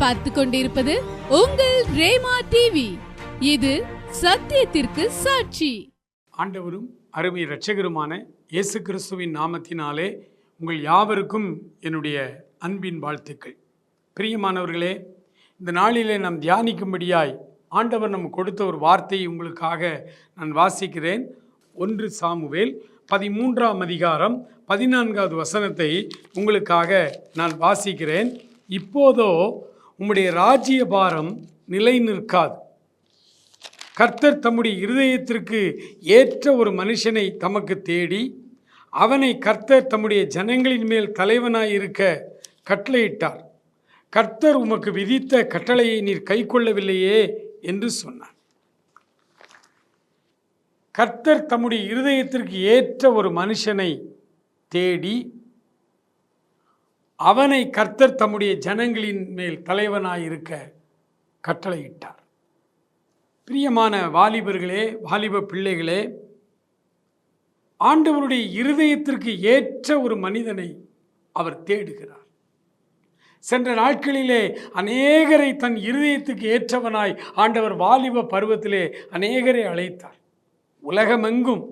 பார்த்து கொண்டிருப்பது உங்கள் ரேமா டிவி இது சத்தியத்திற்கு சாட்சி. ஆண்டவரும் அருமை இரட்சகருமான இயேசு கிறிஸ்துவின் நாமத்தினாலே உங்கள் யாவருக்கும் என்னுடைய அன்பின் வாழ்த்துக்கள். பிரியமானவர்களே இந்த நாளிலே நாம் தியானிக்கும்படியாய் ஆண்டவர் நம்ம கொடுத்த ஒரு வார்த்தையை உங்களுக்காக நான் வாசிக்கிறேன். ஒன்று சாமுவேல் பதிமூன்றாம் அதிகாரம் பதினான்காவது வசனத்தை உங்களுக்காக நான் வாசிக்கிறேன். இப்போதோ உம்முடைய ராஜ்ய பாரம் நிலை நிற்காது. கர்த்தர் தம்முடைய இருதயத்திற்கு ஏற்ற ஒரு மனுஷனை தமக்கு தேடி அவனை கர்த்தர் தம்முடைய ஜனங்களின் மேல் தலைவனாய் இருக்க கட்டளையிட்டார். கர்த்தர் உமக்கு விதித்த கட்டளையை நீர் கைக்கொள்ளவில்லையே என்று சொன்னார். கர்த்தர் தம்முடைய இருதயத்திற்கு ஏற்ற ஒரு மனுஷனை தேடி அவனை கர்த்தர் தம்முடைய ஜனங்களின் மேல் தலைவனாய் இருக்க கட்டளையிட்டார். பிரியமான வாலிபர்களே வாலிப பிள்ளைகளே ஆண்டவருடைய இருதயத்திற்கு ஏற்ற ஒரு மனிதனை அவர் தேடுகிறார். சென்ற நாட்களிலே அநேகரை தன் இருதயத்துக்கு ஏற்றவனாய் ஆண்டவர் வாலிப பருவத்திலே அநேகரை அழைத்தார். உலகமெங்கும்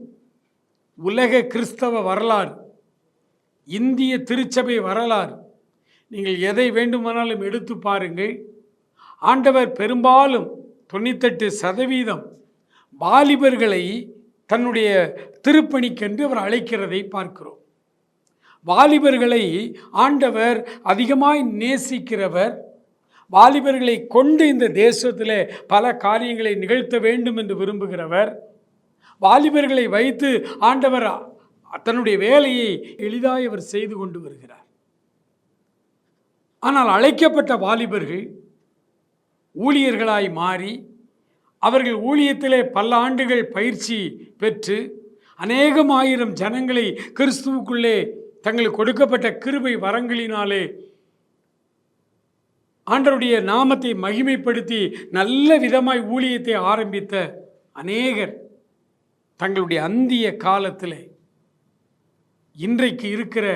உலக கிறிஸ்தவ வரலாறு இந்திய திருச்சபை வரலாறு. நீங்கள் எதை வேண்டுமானாலும் எடுத்து பாருங்கள். ஆண்டவர் பெரும்பாலும் தொண்ணூத்தெட்டு சதவீதம் வாலிபர்களை தன்னுடைய திருப்பணிக்கென்று அவர் அழைக்கிறதை பார்க்கிறோம். வாலிபர்களை ஆண்டவர் அதிகமாய் நேசிக்கிறவர். வாலிபர்களை கொண்டு இந்த தேசத்தில் பல காரியங்களை நிகழ்த்த வேண்டும் என்று விரும்புகிறவர். வாலிபர்களை வைத்து ஆண்டவர் தன்னுடைய வேலையை எளிதாக அவர் செய்து கொண்டு வருகிறார். ஆனால் அழைக்கப்பட்ட வாலிபர்கள் ஊழியர்களாய் மாறி அவர்கள் ஊழியத்திலே பல ஆண்டுகள் பயிற்சி பெற்று அநேகம் ஆயிரம் ஜனங்களை கிறிஸ்துவுக்குள்ளே தங்களுக்கு கொடுக்கப்பட்ட கிருபை வரங்களினாலே ஆண்டருடைய நாமத்தை மகிமைப்படுத்தி நல்ல விதமாய் ஊழியத்தை ஆரம்பித்த அநேகர் தங்களுடைய அந்திய காலத்தில் இன்றைக்கு இருக்கிற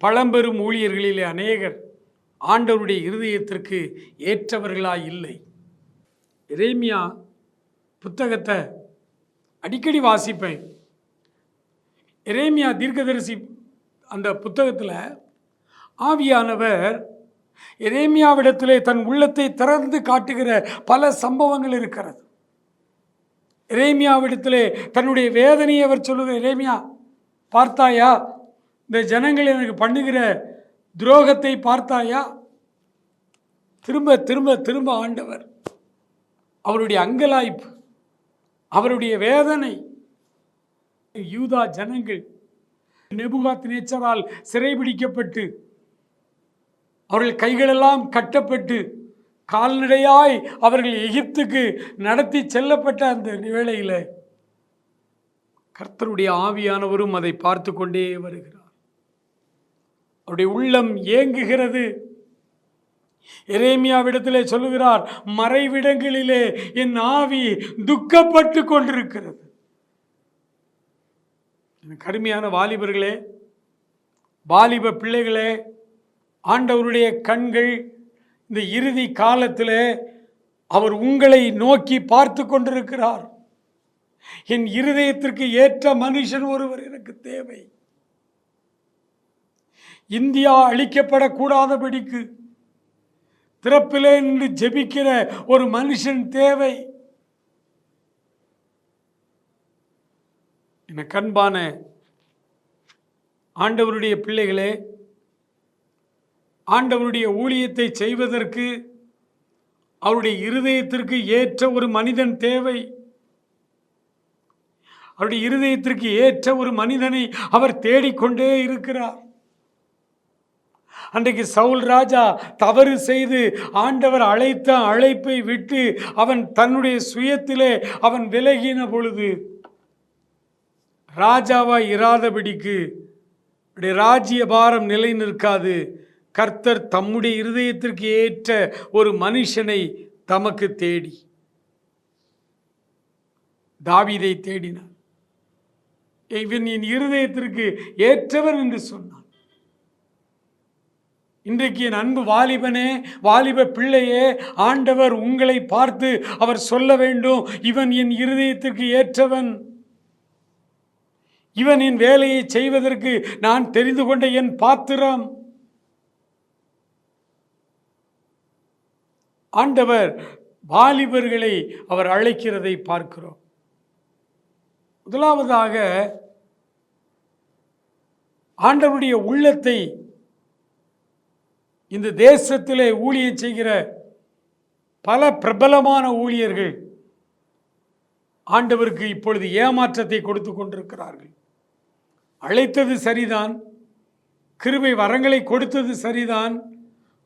பழம்பெரும் ஊழியர்களிலே அநேகர் ஆண்டவருடைய இருதயத்திற்கு ஏற்றவர்களாய் இல்லை. இறைமியா புத்தகத்தை அடிக்கடி வாசிப்பேன். இறைமியா தீர்க்கதரிசி அந்த புத்தகத்தில் ஆவியானவர் இறைமியாவிடத்திலே தன் உள்ளத்தை திறந்து காட்டுகிற பல சம்பவங்கள் இருக்கிறது. இறைமியாவிடத்திலே தன்னுடைய வேதனையை அவர் சொல்லுகிற இறைமியா பார்த்தாயா? இந்த ஜனங்கள் எனக்கு பண்ணுகிற துரோகத்தை பார்த்தாயா? திரும்ப திரும்ப திரும்ப ஆண்டவர் அவருடைய அங்கலாய்ப்பு அவருடைய வேதனை. யூதா ஜனங்கள் நெபுகாத் நேச்சரால் சிறைபிடிக்கப்பட்டு அவர்கள் கைகளெல்லாம் கட்டப்பட்டு கால்நடையாய் அவர்கள் எகிப்துக்கு நடத்தி செல்லப்பட்ட அந்த வேளையில் கர்த்தருடைய ஆவியானவரும் அதை பார்த்து கொண்டே வருகிறார். அவருடைய உள்ளம் ஏங்குகிறது. எரேமியாவிடத்திலே சொல்லுகிறார் மறைவிடங்களிலே என் ஆவி துக்கப்பட்டு கொண்டிருக்கிறது. கடுமையான வாலிபர்களே வாலிப பிள்ளைகளே ஆண்டவருடைய கண்கள் இந்த இறுதி காலத்தில் அவர் உங்களை நோக்கி பார்த்து கொண்டிருக்கிறார். என் இருதயத்திற்கு ஏற்ற மனுஷன் ஒருவர் எனக்கு தேவை. இந்தியா அழிக்கப்படக்கூடாதபடிக்கு திறப்பிலே நின்று ஜெபிக்கிற ஒரு மனுஷன் தேவை. என கண்பான ஆண்டவருடைய பிள்ளைகளே ஆண்டவருடைய ஊழியத்தை செய்வதற்கு அவருடைய இருதயத்திற்கு ஏற்ற ஒரு மனிதன் தேவை. அவருடைய இருதயத்திற்கு ஏற்ற ஒரு மனிதனை அவர் தேடிக்கொண்டே இருக்கிறார். அன்றைக்கு சவுல் ராஜா தவறு செய்து ஆண்டவர் அழைத்த அழைப்பை விட்டு அவன் தன்னுடைய சுயத்திலே அவன் விலகின பொழுது ராஜாவாய் இராதபடிக்கு ராஜ்ய பாரம் நிலை நிற்காது. கர்த்தர் தம்முடைய இருதயத்திற்கு ஏற்ற ஒரு மனுஷனை தமக்கு தேடி தாவீதை தேடினார். இவன் என் இருதயத்திற்கு ஏற்றவன் என்று சொன்னான். இன்றைக்கு என் அன்பு வாலிபனே வாலிப பிள்ளையே ஆண்டவர் உங்களை பார்த்து அவர் சொல்ல வேண்டும் இவன் என் இருதயத்திற்கு ஏற்றவன். இவன் என் வேலையை செய்வதற்கு நான் தெரிந்து கொண்ட என் பாத்திரம். ஆண்டவர் வாலிபர்களை அவர் அழைக்கிறதை பார்க்கிறோம். முதலாவதாக ஆண்டவருடைய உள்ளத்தை இந்த தேசத்திலே ஊழியம் செய்கிற பல பிரபலமான ஊழியர்கள் ஆண்டவருக்கு இப்பொழுது ஏமாற்றத்தை கொடுத்து கொண்டிருக்கிறார்கள். அழைத்தது சரிதான். கிருபை வரங்களை கொடுத்தது சரிதான்.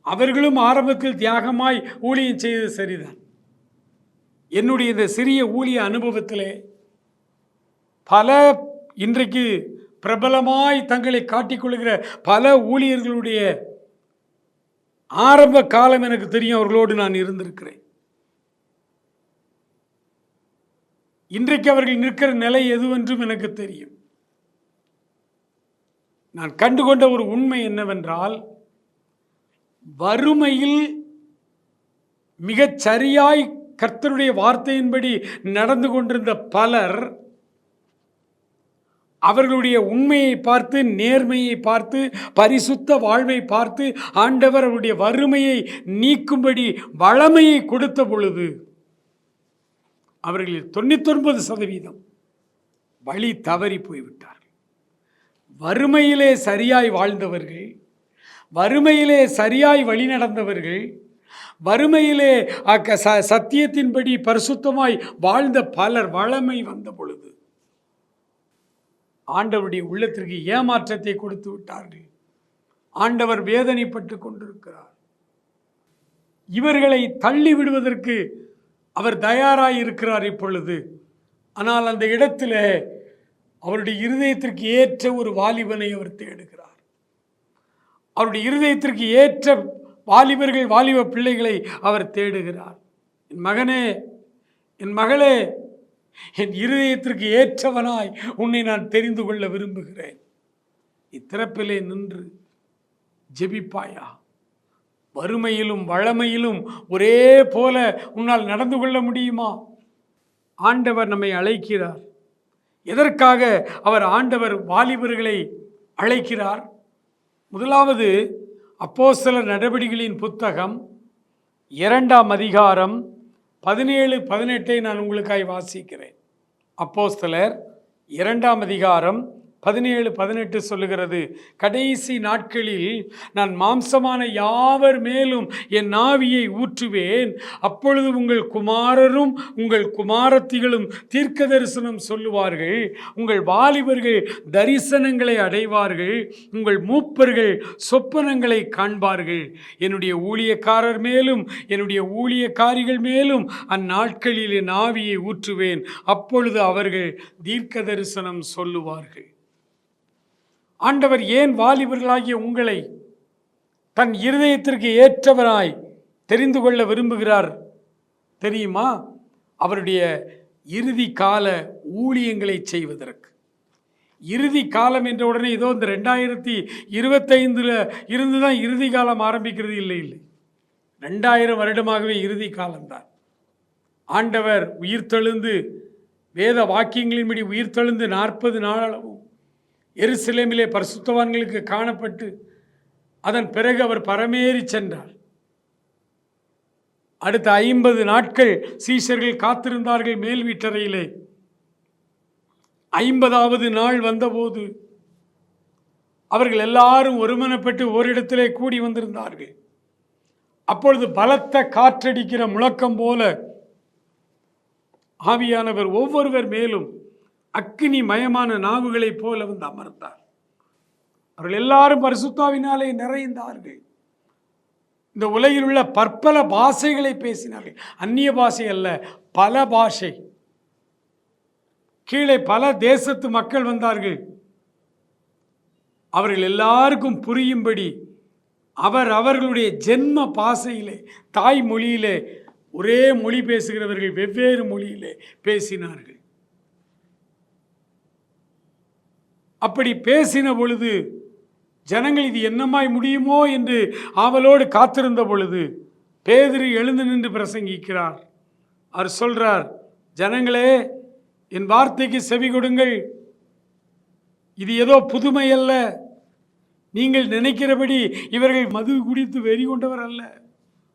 அவர்களும் ஆரம்பத்தில் தியாகமாய் ஊழியம் செய்தது சரிதான். என்னுடைய இந்த சிறிய ஊழிய அனுபவத்திலே பல இன்றைக்கு பிரபலமாய் தங்களை காட்டிக்கொள்கிற பல ஊழியர்களுடைய ஆரம்ப காலம் எனக்கு தெரியும் அவர்களோடு நான் இருந்திருக்கிறேன். இன்றைக்கு அவர்கள் நிற்கிற நிலை எதுவென்றும் எனக்கு தெரியும். நான் கண்டுகொண்ட ஒரு உண்மை என்னவென்றால் வறுமையில் மிகச் சரியாய் கர்த்தருடைய வார்த்தையின்படி நடந்து கொண்டிருந்த பலர் அவர்களுடைய உண்மையை பார்த்து நேர்மையை பார்த்து பரிசுத்த வாழ்வை பார்த்து ஆண்டவர் அவருடைய வறுமையை நீக்கும்படி வளமையை கொடுத்த பொழுது அவர்களில் தொண்ணூத்தொன்பது சதவீதம் வழி தவறி போய்விட்டார்கள். வறுமையிலே சரியாய் வாழ்ந்தவர்கள் வறுமையிலே சரியாய் வழி நடந்தவர்கள் வறுமையிலே அக்க ச சத்தியத்தின்படி பரிசுத்தமாய் வாழ்ந்த பலர் வளமை வந்த பொழுது ஆண்டவருடைய உள்ளத்திற்கு ஏமாற்றத்தை கொடுத்து விட்டார்கள். ஆண்டவர் வேதனைப்பட்டு கொண்டிருக்கிறார். இவர்களை தள்ளி விடுவதற்கு அவர் தயாராக இருக்கிறார் இப்பொழுது. ஆனால் அந்த இடத்திலே அவருடைய இருதயத்திற்கு ஏற்ற ஒரு வாலிபனை அவர் தேடுகிறார். அவருடைய இருதயத்திற்கு ஏற்ற வாலிபர்கள் வாலிப பிள்ளைகளை அவர் தேடுகிறார். என் மகனே என் மகளே என் இருதயத்திற்கு ஏற்றவனாய் உன்னை நான் தெரிந்து கொள்ள விரும்புகிறேன். இத்திறப்பிலே நின்று ஜெபிப்பாயா? வறுமையிலும் வளமையிலும் ஒரே போல உன்னால் நடந்து கொள்ள முடியுமா? ஆண்டவர் நம்மை அழைக்கிறார். எதற்காக அவர் ஆண்டவர் வாலிபர்களை அழைக்கிறார்? முதலாவது அப்போஸ்தலர் நடவடிக்கைகளின் புத்தகம் இரண்டாம் அதிகாரம் பதினேழு பதினெட்டை நான் உங்களுக்காய் வாசிக்கிறேன். அப்போஸ்தலர் இரண்டாம் அதிகாரம் பதினேழு பதினெட்டு சொல்லுகிறது கடைசி நாட்களில் நான் மாம்சமான யாவர் மேலும் என் நாவியை ஊற்றுவேன். அப்பொழுது உங்கள் குமாரரும் உங்கள் குமாரத்திகளும் தீர்க்க தரிசனம் சொல்லுவார்கள். உங்கள் வாலிபர்கள் தரிசனங்களை அடைவார்கள். உங்கள் மூப்பர்கள் சொப்பனங்களை காண்பார்கள். என்னுடைய ஊழியக்காரர் மேலும் என்னுடைய ஊழியக்காரிகள் மேலும் அந்நாட்களில் என் ஆவியை ஊற்றுவேன். அப்பொழுது அவர்கள் தீர்க்க தரிசனம் சொல்லுவார்கள். ஆண்டவர் ஏன் வாலிபர்களாகிய உங்களை தன் இருதயத்திற்கு ஏற்றவராய் தெரிந்து கொள்ள விரும்புகிறார்? தெரியுமா? அவருடைய இறுதி கால ஊழியங்களை செய்வதற்கு. இறுதி காலம் என்ற உடனே ஏதோ இந்த ரெண்டாயிரத்தி இருபத்தைந்தில் இருந்து தான் இறுதி காலம் ஆரம்பிக்கிறது இல்லை இல்லை. ரெண்டாயிரம் வருடமாகவே இறுதி காலம்தான் ஆண்டவர் உயிர்த்தெழுந்து வேத வாக்கியங்களின்படி உயிர்த்தெழுந்து நாற்பது நாளளவும் எருசலேமிலே பரிசுத்தவான்களுக்கு காணப்பட்டு அதன் பிறகு அவர் பரமேறி சென்றார். அடுத்த ஐம்பது நாட்கள் சீஷர்கள் காத்திருந்தார்கள் மேல் வீட்டறையிலே. ஐம்பதாவது நாள் வந்தபோது அவர்கள் எல்லாரும் ஒருமனப்பட்டு ஓரிடத்திலே கூடி வந்திருந்தார்கள். அப்பொழுது பலத்த காற்றடிக்கிற முழக்கம் போல ஆவியானவர் ஒவ்வொருவர் மேலும் அக்னி மயமான நாவுகளைப் போல வந்து அமர்ந்தார். அவர்கள் எல்லாரும் பரிசுத்தாவினாலே நிறைந்தார்கள். இந்த உலகில் உள்ள பற்பல பாஷைகளை பேசினார்கள். அந்நிய பாஷை அல்ல பல பாஷை. கீழே பல தேசத்து மக்கள் வந்தார்கள். அவர்கள் எல்லாருக்கும் புரியும்படி அவர் அவர்களுடைய ஜென்ம பாசையிலே தாய் மொழியிலே ஒரே மொழி பேசுகிறவர்கள் வெவ்வேறு மொழியிலே பேசினார்கள். அப்படி பேசின பொழுது ஜனங்கள் இது என்னமாய் முடியுமோ? என்று ஆவலோடு காத்திருந்த பொழுது பேதிரி எழுந்து நின்று பிரசங்கிக்கிறார். அவர் சொல்றார் ஜனங்களே என் வார்த்தைக்கு செவி கொடுங்கள். இது ஏதோ புதுமை அல்ல. நீங்கள் நினைக்கிறபடி இவர்கள் மது குடித்து வெறி கொண்டவர் அல்ல.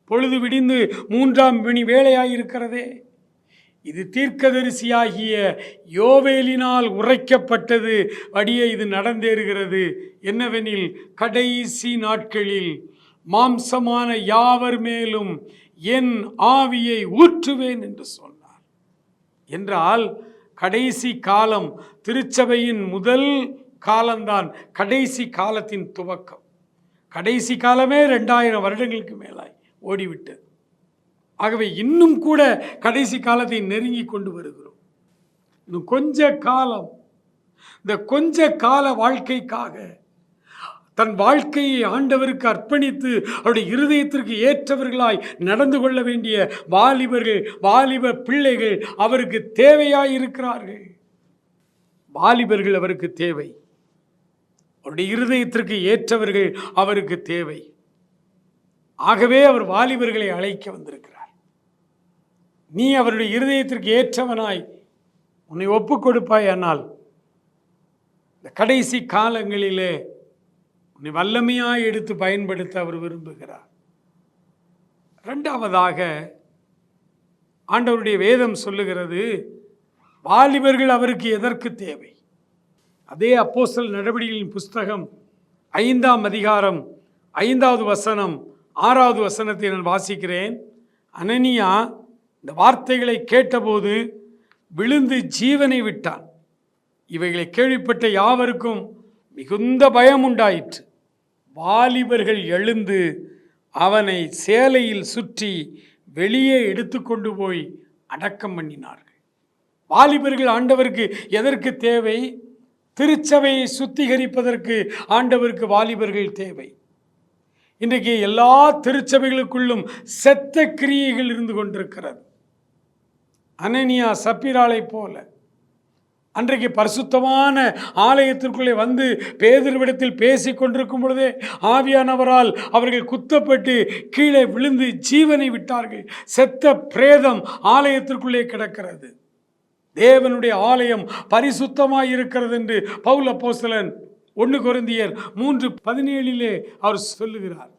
பொழுது விடிந்து மூன்றாம் மணி வேளையாயிருக்கிறதே. இது தீர்க்கதரிசியாகிய யோவேலினால் உரைக்கப்பட்டது. அடியே இது நடந்தேறுகிறது. என்னவெனில் கடைசி நாட்களில் மாம்சமான யாவர் மேலும் என் ஆவியை ஊற்றுவேன் என்று சொன்னார். என்றால் கடைசி காலம் திருச்சபையின் முதல் காலம்தான் கடைசி காலத்தின் துவக்கம். கடைசி காலமே ரெண்டாயிரம் வருடங்களுக்கு மேலாய் ஓடிவிட்டது. ஆகவே இன்னும் கூட கடைசி காலத்தை நெருங்கி கொண்டு வருகிறோம். இன்னும் கொஞ்ச காலம் இந்த கொஞ்ச கால வாழ்க்கைக்காக தன் வாழ்க்கையை ஆண்டவருக்கு அர்ப்பணித்து அவருடைய இருதயத்திற்கு ஏற்றவர்களாய் நடந்து கொள்ள வேண்டிய வாலிபர்கள் வாலிப பிள்ளைகள் அவருக்கு தேவையாய் இருக்கிறார்கள் வாலிபர்கள் அவருக்கு தேவை. அவருடைய இருதயத்திற்கு ஏற்றவர்கள் அவருக்கு தேவை. ஆகவே அவர் வாலிபர்களை அழைக்க வந்திருக்கிறார். நீ அவருடைய இருதயத்திற்கு ஏற்றவனாய். உன்னை ஒப்பு கொடுப்பாய் ஆனால் இந்த கடைசி காலங்களிலே உன்னை வல்லமையாய் எடுத்து பயன்படுத்த அவர் விரும்புகிறார். ரெண்டாவதாக ஆண்டவருடைய வேதம் சொல்லுகிறது வாலிபர்கள் அவருக்கு எதற்கு தேவை? அதே அப்போசல் நடவடிக்கைகளின் புஸ்தகம் ஐந்தாம் அதிகாரம் ஐந்தாவது வசனம் ஆறாவது வசனத்தை நான் வாசிக்கிறேன். அனனியா இந்த வார்த்தைகளை கேட்டபோது விழுந்து ஜீவனை விட்டான். இவைகளை கேள்விப்பட்ட யாவருக்கும் மிகுந்த பயம் உண்டாயிற்று. வாலிபர்கள் எழுந்து அவனை சேலையில் சுற்றி வெளியே எடுத்துக்கொண்டு போய் அடக்கம் பண்ணினார்கள். வாலிபர்கள் ஆண்டவருக்கு எதற்கு தேவை? திருச்சபையை சுத்திகரிப்பதற்கு ஆண்டவருக்கு வாலிபர்கள் தேவை. இன்றைக்கு எல்லா திருச்சபைகளுக்குள்ளும் செத்த கிரியைகள் இருந்து கொண்டிருக்கிறது. அனனியா சப்பிராலை போல. அன்றைக்கு பரிசுத்தமான ஆலயத்திற்குள்ளே வந்து பேதர்விடத்தில் பேசி கொண்டிருக்கும் பொழுதே ஆவியானவரால் அவர்கள் குத்தப்பட்டு கீழே விழுந்து ஜீவனை விட்டார்கள். செத்த பிரேதம் ஆலயத்திற்குள்ளே கிடக்கிறது. தேவனுடைய ஆலயம் பரிசுத்தமாக இருக்கிறது என்று பவுல் அப்போஸ்தலன் ஒன்று கொரிந்தியர் மூன்று பதினேழிலே அவர் சொல்லுகிறார்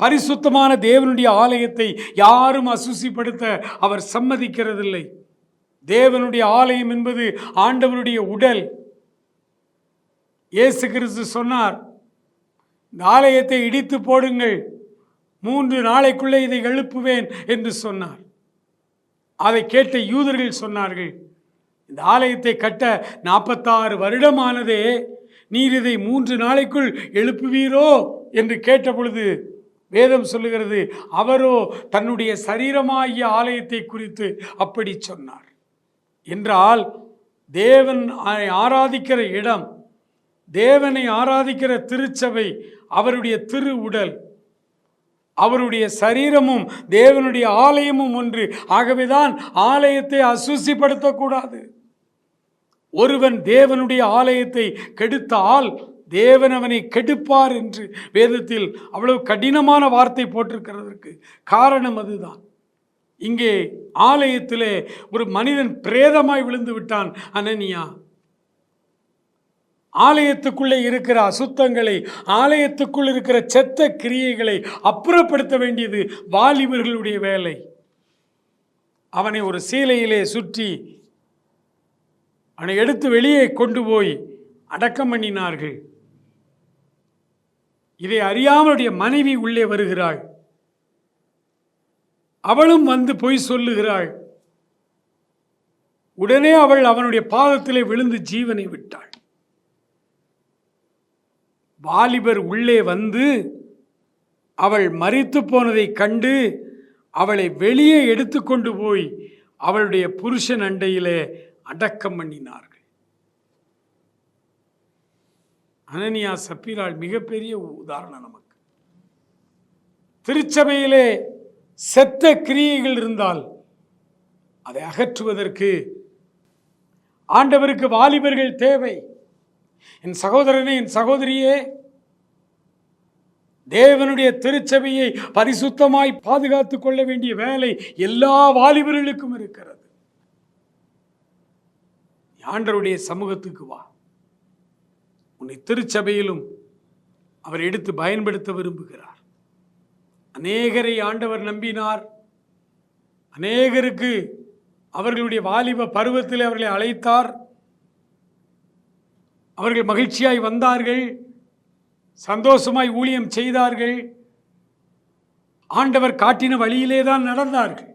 பரிசுத்தமான தேவனுடைய ஆலயத்தை யாரும் அசுசிப்படுத்த அவர் சம்மதிக்கிறதில்லை. தேவனுடைய ஆலயம் என்பது ஆண்டவருடைய உடல். இயேசு கிறிஸ்து சொன்னார் இந்த ஆலயத்தை இடித்து போடுங்கள் மூன்று நாளைக்குள்ளே இதை எழுப்புவேன் என்று சொன்னார். அதை கேட்ட யூதர்கள் சொன்னார்கள் இந்த ஆலயத்தை கட்ட நாற்பத்தாறு வருடமானதே நீர் இதை மூன்று நாளைக்குள் எழுப்புவீரோ? என்று கேட்டபொழுது வேதம் சொல்லுகிறது அவரோ தன்னுடைய சரீரமாகிய ஆலயத்தை குறித்து அப்படி சொன்னார். என்றால் தேவன் ஆராதிக்கிற இடம் தேவனை ஆராதிக்கிற திருச்சபை அவருடைய திரு உடல் அவருடைய சரீரமும் தேவனுடைய ஆலயமும் ஒன்று. ஆகவேதான் ஆலயத்தை அசுசிப்படுத்தக்கூடாது. ஒருவன் தேவனுடைய ஆலயத்தை கெடுத்தால் தேவன் அவனை கெடுப்பார் என்று வேதத்தில் அவ்வளவு கடினமான வார்த்தை போட்டிருக்கிறதற்கு காரணம் அதுதான். இங்கே ஆலயத்திலே ஒரு மனிதன் பிரேதமாய் விழுந்து விட்டான் அனனியா. ஆலயத்துக்குள்ளே இருக்கிற அசுத்தங்களை ஆலயத்துக்குள் இருக்கிற செத்த கிரியைகளை அப்புறப்படுத்த வேண்டியது வாலிபர்களுடைய வேலை. அவனை ஒரு சீலையிலே சுற்றி அவனை எடுத்து வெளியே கொண்டு போய் அடக்கம் பண்ணினார்கள். இதை அறியாமலுடைய மனைவி உள்ளே வருகிறாள். அவளும் வந்து பொய் சொல்லுகிறாள். உடனே அவள் அவனுடைய பாதத்திலே விழுந்து ஜீவனை விட்டாள். வாலிபர் உள்ளே வந்து அவள் மறித்து போனதை கண்டு அவளை வெளியே எடுத்துக்கொண்டு போய் அவளுடைய புருஷன் அண்டையிலே அடக்கம் பண்ணினார்கள். அனனியா சப்பீராள் மிகப்பெரிய உதாரணம் நமக்கு. திருச்சபையிலே செத்த கிரியைகள் இருந்தால் அதை அகற்றுவதற்கு ஆண்டவருக்கு வாலிபர்கள் தேவை. என் சகோதரனே என் சகோதரியே தேவனுடைய திருச்சபையை பரிசுத்தமாய் பாதுகாத்துக் கொள்ள வேண்டிய வேலை எல்லா வாலிபர்களுக்கும் இருக்கிறது. ஆண்டருடைய ஆண்டவருடைய சமூகத்துக்கு வா. உன்னை திருச்சபையிலும் அவர் எடுத்து பயன்படுத்த விரும்புகிறார். அநேகரை ஆண்டவர் நம்பினார். அநேகருக்கு அவர்களுடைய வாலிப பருவத்தில் அவர்களை அழைத்தார். அவர்கள் மகிழ்ச்சியாய் வந்தார்கள். சந்தோஷமாய் ஊழியம் செய்தார்கள். ஆண்டவர் காட்டின வழியிலே தான் நடந்தார்கள்.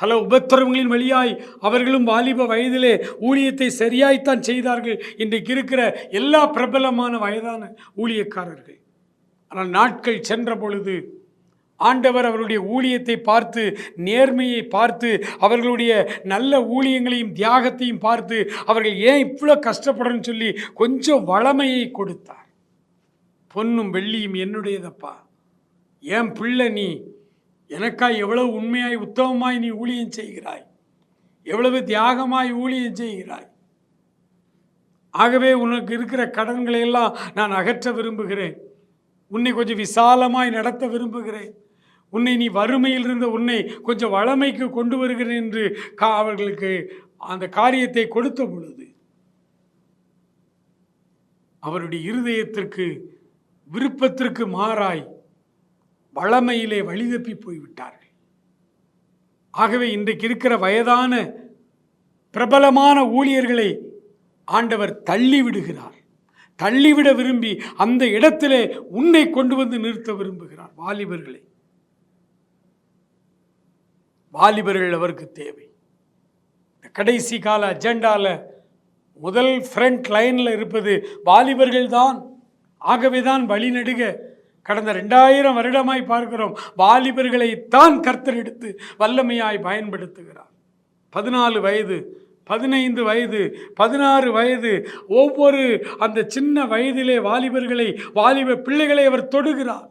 பல உபத்திரவங்களின் வழியாய் அவர்களும் வாலிப வயதிலே ஊழியத்தை சரியாய்த்தான் செய்தார்கள். இன்றைக்கு இருக்கிற எல்லா பிரபலமான வயதான ஊழியக்காரர்கள். ஆனால் நாட்கள் சென்ற பொழுது ஆண்டவர் அவருடைய ஊழியத்தை பார்த்து நேர்மையை பார்த்து அவர்களுடைய நல்ல ஊழியங்களையும் தியாகத்தையும் பார்த்து அவர்கள் ஏன் இவ்வளோ கஷ்டப்படுறன்னு சொல்லி கொஞ்சம் வளமையை கொடுத்தார். பொன்னும் வெள்ளியும் என்னுடையதப்பா? ஏன் பிள்ளை நீ? எனக்காய் எவ்வளவு உண்மையாய் உத்தமமாய் நீ ஊழியம் செய்கிறாய்? எவ்வளவு தியாகமாய் ஊழியம் செய்கிறாய்? ஆகவே உனக்கு இருக்கிற கடன்களை எல்லாம் நான் அகற்ற விரும்புகிறேன். உன்னை கொஞ்சம் விசாலமாய் நடத்த விரும்புகிறேன். உன்னை நீ வறுமையில் இருந்த உன்னை கொஞ்சம் வளமைக்கு கொண்டு வருகிறேன் என்று கா அவர்களுக்கு அந்த காரியத்தை கொடுத்த பொழுது அவருடைய இருதயத்திற்கு விருப்பத்திற்கு மாறாய் வளமையிலே வழிதப்பி போய்விட்டார்கள். ஆகவே இன்றைக்கு இருக்கிற வயதான பிரபலமான ஊழியர்களை ஆண்டவர் தள்ளிவிடுகிறார். தள்ளிவிட விரும்பி அந்த இடத்திலே உன்னை கொண்டு வந்து நிறுத்த விரும்புகிறார். வாலிபர்களை வாலிபர்கள் அவருக்கு தேவை. இந்த கடைசி கால அஜெண்டாவில் முதல் ஃப்ரண்ட் லைனில் இருப்பது வாலிபர்கள் தான். ஆகவே தான் வழிநடுக கடந்த ரெண்டாயிரம் வருடமாய் பார்க்கிறோம். வாலிபர்களை தான் கர்த்தர் எடுத்து வல்லமையாய் பயன்படுத்துகிறார். பதினாலு வயது பதினைந்து வயது பதினாறு வயது ஒவ்வொரு அந்த சின்ன வயதிலே வாலிபர்களை வாலிப பிள்ளைகளை அவர் தொடுகிறார்.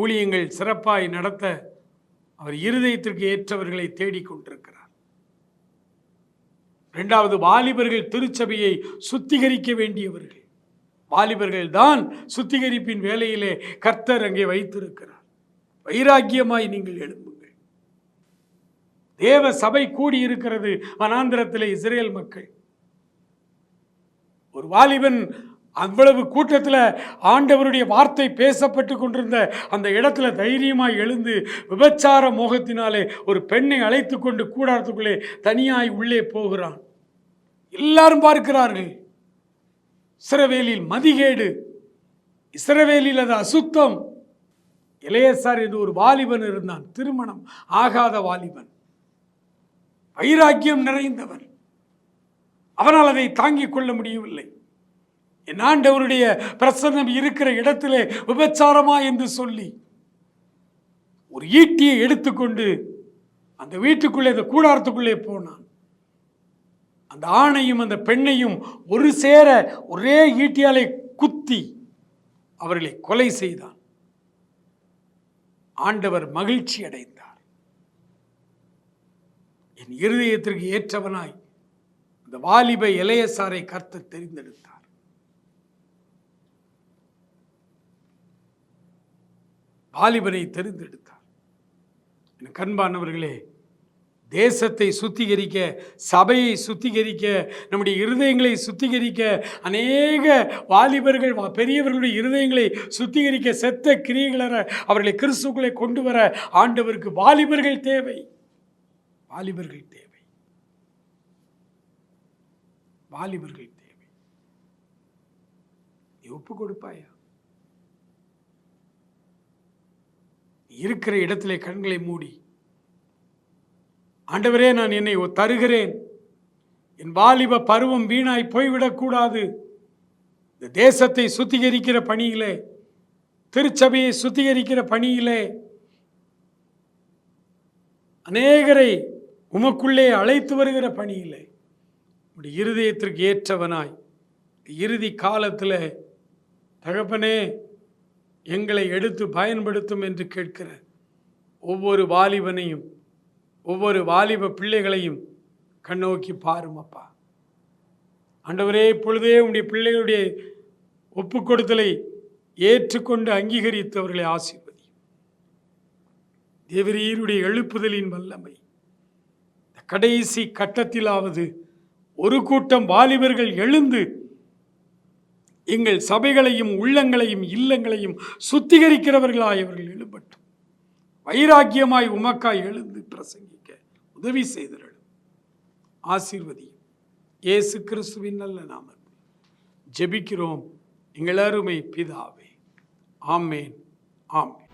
ஊழியங்கள் சிறப்பாய் நடத்த அவர் இருதயத்திற்கு ஏற்றவர்களை தேடிக் கொண்டிருக்கிறார். இரண்டாவது வாலிபர்கள் திருச்சபையை சுத்திகரிக்க வேண்டியவர்கள். வாலிபர்கள் தான் சுத்திகரிப்பின் வேலையிலே கர்த்தர் அங்கே வைத்திருக்கிறார். வைராக்கியமாய் நீங்கள் எழும்புங்கள். தேவ சபை கூடி இருக்கிறது இஸ்ரேல் மக்கள். ஒரு வாலிபன் அவ்வளவு கூட்டத்தில் ஆண்டவருடைய வார்த்தை பேசப்பட்டு கொண்டிருந்த அந்த இடத்துல தைரியமாய் எழுந்து விபச்சார மோகத்தினாலே ஒரு பெண்ணை அழைத்து கொண்டு கூடாரத்துக்குள்ளே தனியாய் உள்ளே போகிறான். எல்லாரும் பார்க்கிறார்கள். இஸ்ரவேலில் மதிகேடு இஸ்ரவேலில் அது அசுத்தம். இளையசார் என்று ஒரு வாலிபன் இருந்தான். திருமணம் ஆகாத வாலிபன். வைராக்கியம் நிறைந்தவன். அவனால் அதை தாங்கிக் கொள்ள முடியவில்லை. என் ஆண்டவருடைய பிரசன்னம் இருக்கிற இடத்திலே விபச்சாரமா என்று சொல்லி ஒரு ஈட்டியை எடுத்துக்கொண்டு அந்த வீட்டுக்குள்ளே அந்த கூடாரத்துக்குள்ளே போனான். அந்த ஆணையும் அந்த பெண்ணையும் ஒரு சேர ஒரே ஈட்டியாலே குத்தி அவர்களை கொலை செய்தான். ஆண்டவர் மகிழ்ச்சி அடைந்தார். என் இருதயத்திற்கு ஏற்றவனாய் அந்த வாலிப இளையசாரை கர்த்தர் தெரிந்தெடுத்தார். வாலிபனை தெரிந்தெடுத்தார். என் கண்பானவர்களே தேசத்தை சுத்திகரிக்க சபையை சுத்திகரிக்க நம்முடைய இருதயங்களை சுத்திகரிக்க அநேக வாலிபர்கள் பெரியவர்களுடைய இருதயங்களை சுத்திகரிக்க செத்த கிரியைகளற அவர்களை கிறிஸ்துக்களை கொண்டு வர ஆண்டவருக்கு வாலிபர்கள் தேவை. வாலிபர்கள் தேவை. வாலிபர்கள் தேவை. நீ ஒப்பு கொடுப்பாயா? இருக்கிற இடத்திலே கண்களை மூடி ஆண்டவரே நான் என்னை தருகிறேன். என் வாலிப பருவம் வீணாய் போய்விடக்கூடாது. இந்த தேசத்தை சுத்திகரிக்கிற பணியிலே திருச்சபையை சுத்திகரிக்கிற பணியிலே அநேகரை உமக்குள்ளே அழைத்து வருகிற பணியிலே உடைய இருதயத்திற்கு ஏற்றவனாய் இறுதி காலத்தில் தகப்பனே எங்களை எடுத்து பயன்படுத்தும் என்று கேட்கிற ஒவ்வொரு வாலிபனையும் ஒவ்வொரு வாலிப பிள்ளைகளையும் கண்ணோக்கி பாரும் அப்பா. ஆண்டவரே இப்பொழுதே உடைய பிள்ளைகளுடைய ஒப்பு கொடுத்தலை ஏற்றுக்கொண்டு அங்கீகரித்தவர்களை ஆசிர்வதி. ஆசீர்வதி தேவரீருடைய எழுப்புதலின் வல்லமை. கடைசி கட்டத்திலாவது ஒரு கூட்டம் வாலிபர்கள் எழுந்து எங்கள் சபைகளையும் உள்ளங்களையும் இல்லங்களையும் சுத்திகரிக்கிறவர்களாய் அவர்கள் எழுபட்டும் வைராக்கியமாய் உமக்காய் எழுந்து பிரசங்கி உதவி செய்தருளும் ஆசீர்வதியும். இயேசு கிறிஸ்துவின் நல்ல நாமத்தில் ஜெபிக்கிறோம். எங்கள் அருமை பிதாவே. ஆமேன். ஆமேன்.